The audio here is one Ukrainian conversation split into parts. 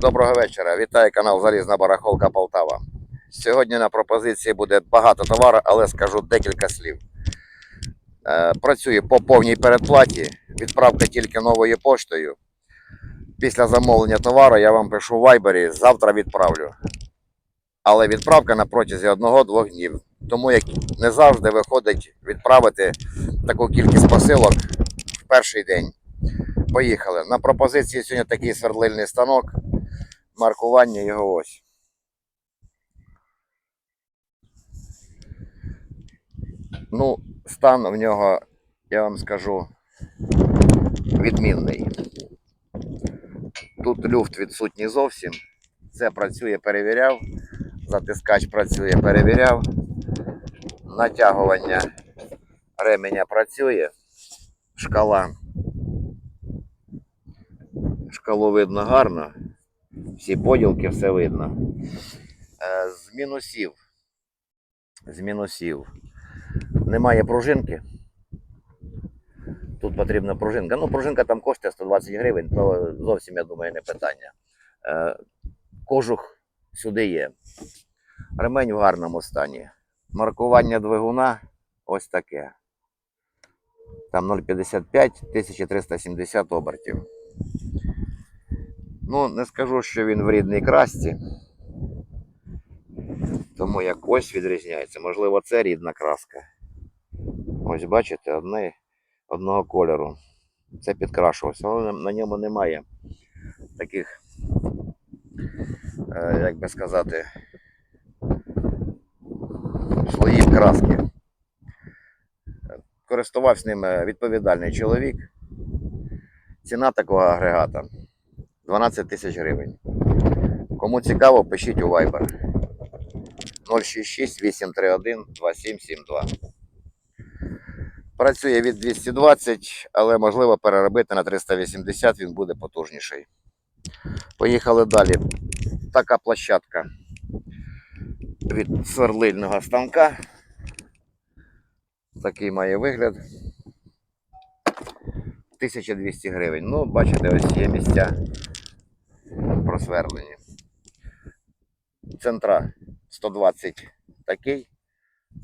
Доброго вечора. Вітаю канал Залізна Барахолка Полтава. Сьогодні на пропозиції буде багато товару, але скажу декілька слів. Е, Працюю по повній передплаті. Відправка тільки новою поштою. Після замовлення товару я вам пишу в вайбері, завтра відправлю. Але відправка на протязі одного-двох днів. Тому як не завжди виходить відправити таку кількість посилок в перший день. Поїхали. На пропозиції сьогодні такий свердлильний станок. Маркування його ось. Ну, стан в нього, я вам скажу, відмінний. Тут люфт відсутній зовсім. Це працює, перевіряв. Затискач працює, перевіряв. Натягування ременя працює. Шкала. Шкалу видно гарно. Всі поділки, все видно. Е, З мінусів. З мінусів. Немає пружинки. Тут потрібна пружинка. Ну, пружинка там коштує 120 гривень, то зовсім, я думаю, не питання. Е, Кожух сюди є. Ремень в гарному стані. Маркування двигуна ось таке. Там 0,55, 1370 обертів. Ну, не скажу, що він в рідній красці. Тому як ось відрізняється. Можливо, це рідна краска. Ось бачите, одне, одного кольору. Це підкрашувалося, але на- ньому немає таких, е, як би сказати, слоїв краски. Користувався ним відповідальний чоловік. Ціна такого агрегата 12 тисяч гривень. Кому цікаво, пишіть у Viber 066 831 2772. Працює від 220, але можливо переробити на 380, він буде потужніший. Поїхали далі. Така площадка від сверлильного станка. Такий має вигляд. 1200 гривень. Ну, бачите, ось є місця просверлені. Центра 120 такий.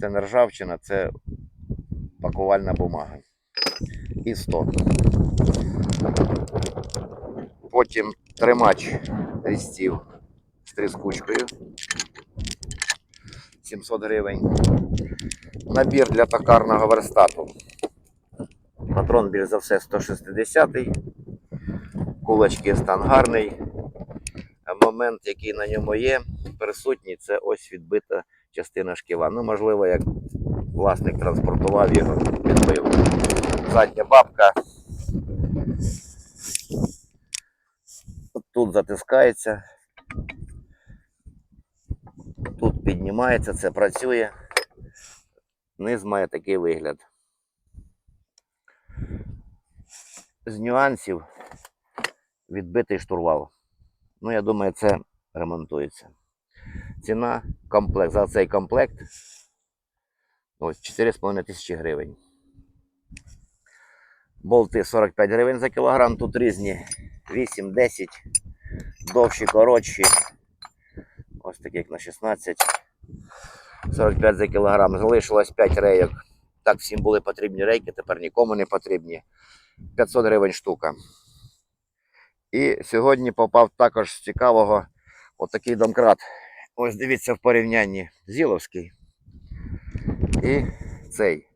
Це не ржавчина, це пакувальна бумага. І 100. Потім тримач різців з тріскучкою. 700 гривень. Набір для токарного верстату. Патрон більш за все 160 Кулачки стан гарний. А Момент, який на ньому є, присутній, це ось відбита частина шківа. Ну, можливо, як власник транспортував його, відбив. Задня бабка. Тут затискається. Тут піднімається, це працює. Низ має такий вигляд. З нюансів відбитий штурвал. Ну, я думаю, це ремонтується. Ціна комплект. За цей комплект ось 4,5 тисячі гривень. Болти 45 гривень за кілограм. Тут різні 8, 10, довші, коротші. Ось такі, як на 16. 45 за кілограм. Залишилось 5 рейок. Так всім були потрібні рейки, тепер нікому не потрібні. 500 гривень штука. І сьогодні попав також з цікавого отакий домкрат. Ось дивіться в порівнянні Зіловський. І цей.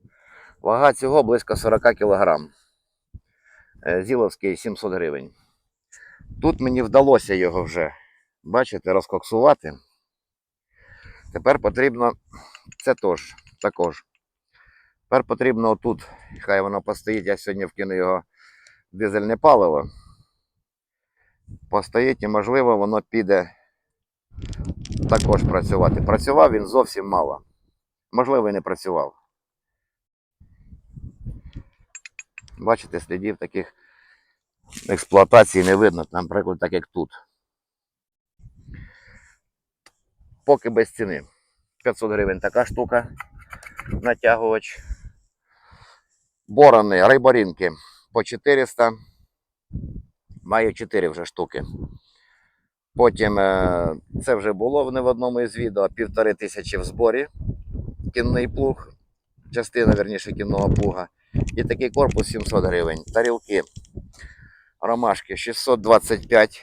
Вага цього близько 40 кг. Зіловський 700 гривень. Тут мені вдалося його вже, бачите, розкоксувати. Тепер потрібно це тож, також. Тепер потрібно отут, хай воно постоїть, я сьогодні вкину його дизельне паливо. Постоїть і, можливо, воно піде також працювати. Працював він зовсім мало. Можливо, і не працював. Бачите, слідів таких експлуатацій не видно, наприклад, так як тут. Поки без ціни. 500 гривень така штука. Натягувач. Борони, риборінки по 400. Маю 4 вже штуки. Потім е, це вже було не в одному із відео, півтори тисячі в зборі. Кінний плуг, частина, верніше, кінного плуга. І такий корпус 700 гривень. Тарілки ромашки 625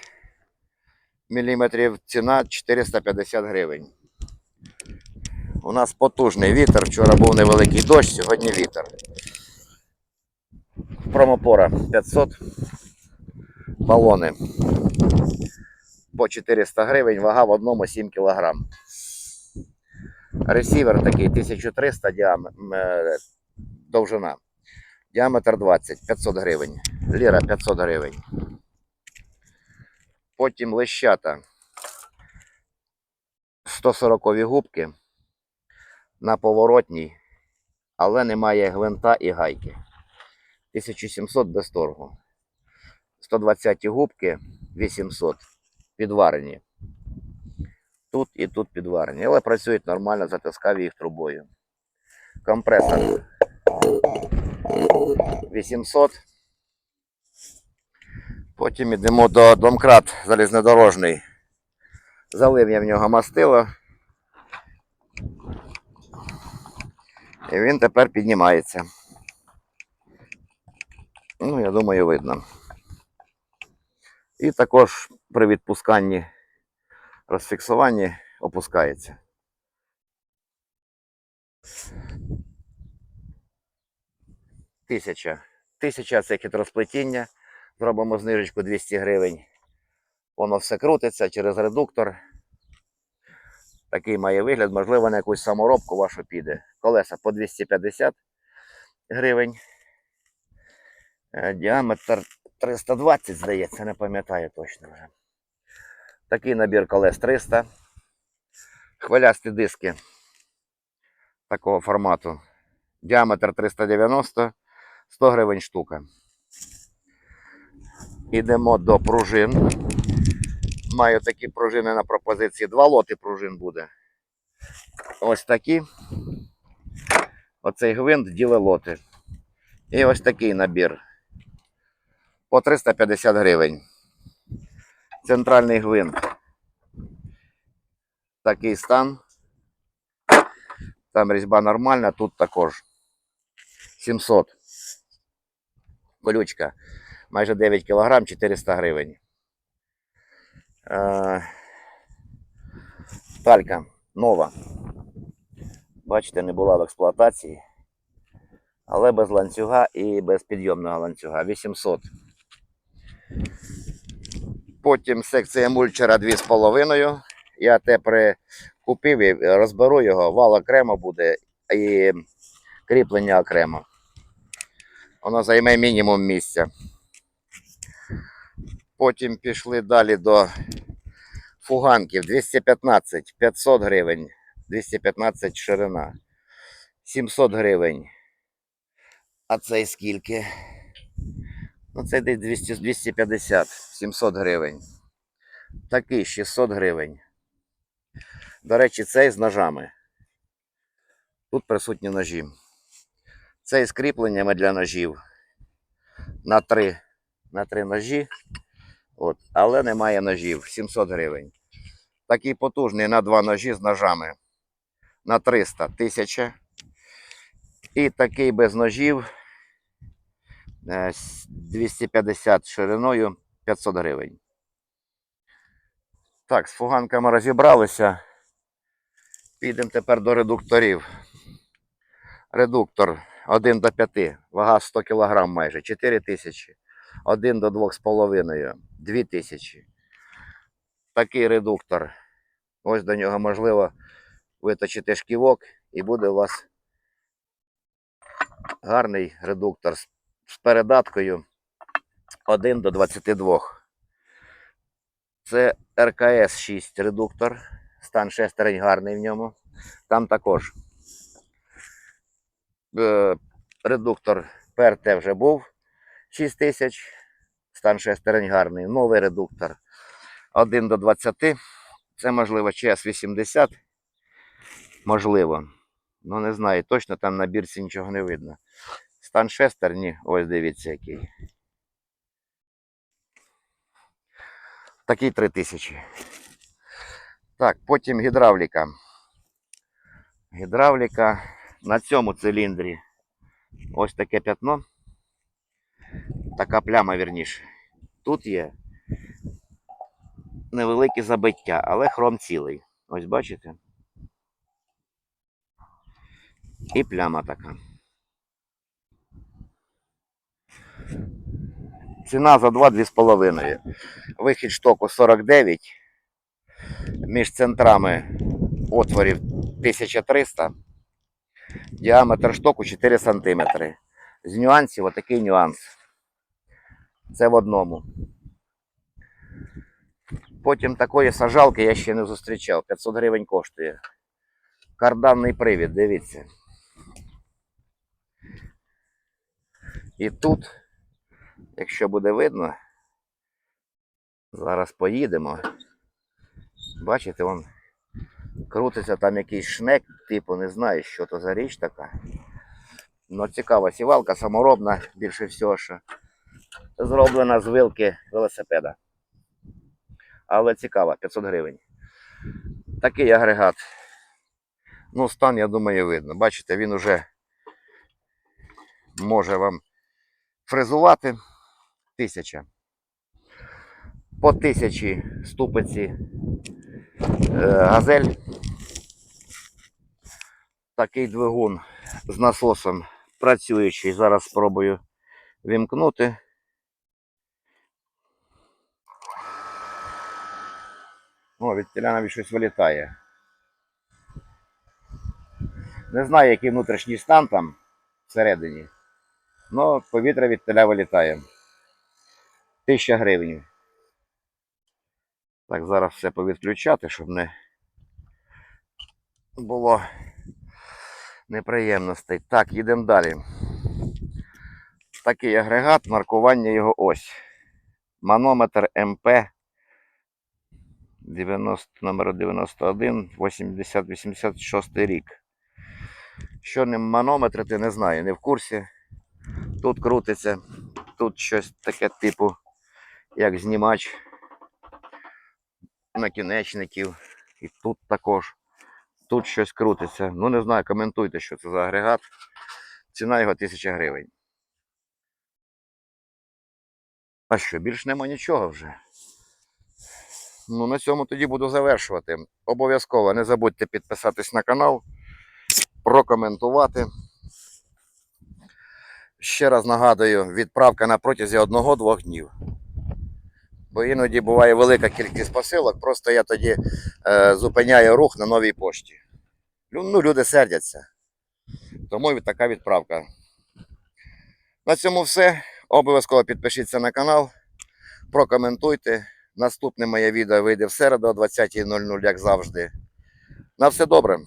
мм, ціна 450 гривень. У нас потужний вітер. Вчора був невеликий дощ, сьогодні вітер. Промопора 500. Балони по 400 гривень, вага в одному 7 кг. Ресівер такий 1300 діам... е, довжина. Діаметр 20, 500 гривень. Ліра 500 гривень. Потім лещата. 140 губки на поворотній, але немає гвинта і гайки. 1700 без торгу. 120 губки 800 підварені. Тут і тут підварені, але працюють нормально, затискав їх трубою. Компресор 800. Потім йдемо до домкрат залізнодорожний. Залив я в нього мастило. І він тепер піднімається. Ну, я думаю, видно. І також при відпусканні розфіксуванні опускається. Тисяча. Тисяча це хитросплетіння. Зробимо знижечку 200 гривень. Воно все крутиться через редуктор. Такий має вигляд, можливо, на якусь саморобку вашу піде. Колеса по 250 гривень. Е, Діаметр 320, здається, не пам'ятаю точно вже. Такий набір колес 300. Хвилясті диски такого формату. Діаметр 390, 100 гривень штука. Ідемо до пружин. Маю такі пружини на пропозиції. Два лоти пружин буде. Ось такі. Оцей гвинт діле лоти. І ось такий набір. По 350 гривень. Центральний гвинт. Такий стан. Там різьба нормальна, тут також. 700. Колючка. Майже 9 кг, 400 гривень. Е, Талька нова. Бачите, не була в експлуатації. Але без ланцюга і без підйомного ланцюга. 800. Потім секція мульчера 2,5. Я те прикупив і розберу його, вал окремо буде і кріплення окремо. Воно займе мінімум місця. Потім пішли далі до фуганків 215, 500 гривень, 215 ширина, 700 гривень. А цей скільки? Ну, це десь 200, 250, 700 гривень. Такий 600 гривень. До речі, цей з ножами. Тут присутні ножі. Цей з кріпленнями для ножів. На три, на три ножі. От. Але немає ножів. 700 гривень. Такий потужний на два ножі з ножами. На 300 1000. І такий без ножів. Е, с- 250 шириною 500 гривень. Так, з фуганками розібралися. Підемо тепер до редукторів. Редуктор 1 до 5, вага 100 кг майже, 4 тисячі. 1 до 2,5, 2 тисячі. Такий редуктор. Ось до нього можливо виточити шківок і буде у вас гарний редуктор з з передаткою 1 до 22. Це РКС 6 редуктор. Стан шестерень гарний в ньому. Там також е, редуктор ПРТ вже був 6 тисяч. Стан шестерень гарний. Новий редуктор 1 до 20. Це можливо ЧС-80. Можливо. Ну не знаю, точно там на бірці нічого не видно. Стан шестерні, ось дивіться який. Такий 3000. Так, потім гідравліка. Гідравліка на цьому циліндрі. Ось таке п'ятно. Така пляма, вірніше. Тут є невелике забиття, але хром цілий. Ось бачите? І пляма така. Ціна за 2-2,5. Вихід штоку 49. Між центрами отворів 1300. Діаметр штоку 4 см. З нюансів отакий нюанс. Це в одному. Потім такої сажалки я ще не зустрічав. 500 гривень коштує. Карданний привід, дивіться. І тут, якщо буде видно, зараз поїдемо. Бачите, вон крутиться там якийсь шнек, типу, не знаю, що то за річ така. Ну, цікава сівалка, саморобна, більше всього, що зроблена з вилки велосипеда. Але цікава, 500 гривень. Такий агрегат. Ну, стан, я думаю, видно. Бачите, він уже може вам фрезувати. Тисяча. По тисячі ступиці е, газель. Такий двигун з насосом працюючий. Зараз спробую вімкнути. О, від теля навіть щось вилітає. Не знаю, який внутрішній стан там всередині. Ну, повітря від теля вилітає. Тисяча гривень. Так, зараз все повідключати, щоб не було неприємностей. Так, їдемо далі. Такий агрегат, маркування його ось. Манометр МП 90, номер 91, 80, 86 рік. Що ним манометрити, не знаю, не в курсі. Тут крутиться, тут щось таке типу, як знімач накінечників. І тут також. Тут щось крутиться. Ну, не знаю, коментуйте, що це за агрегат. Ціна його 1000 гривень. А що, більш нема нічого вже. Ну, на цьому тоді буду завершувати. Обов'язково не забудьте підписатись на канал, прокоментувати. Ще раз нагадую, відправка на протязі одного-двох днів. Бо іноді буває велика кількість посилок, просто я тоді е, зупиняю рух на новій пошті. Ну, люди сердяться. Тому і така відправка. На цьому все. Обов'язково підпишіться на канал, прокоментуйте. Наступне моє відео вийде в середу о 20.00, як завжди. На все добре.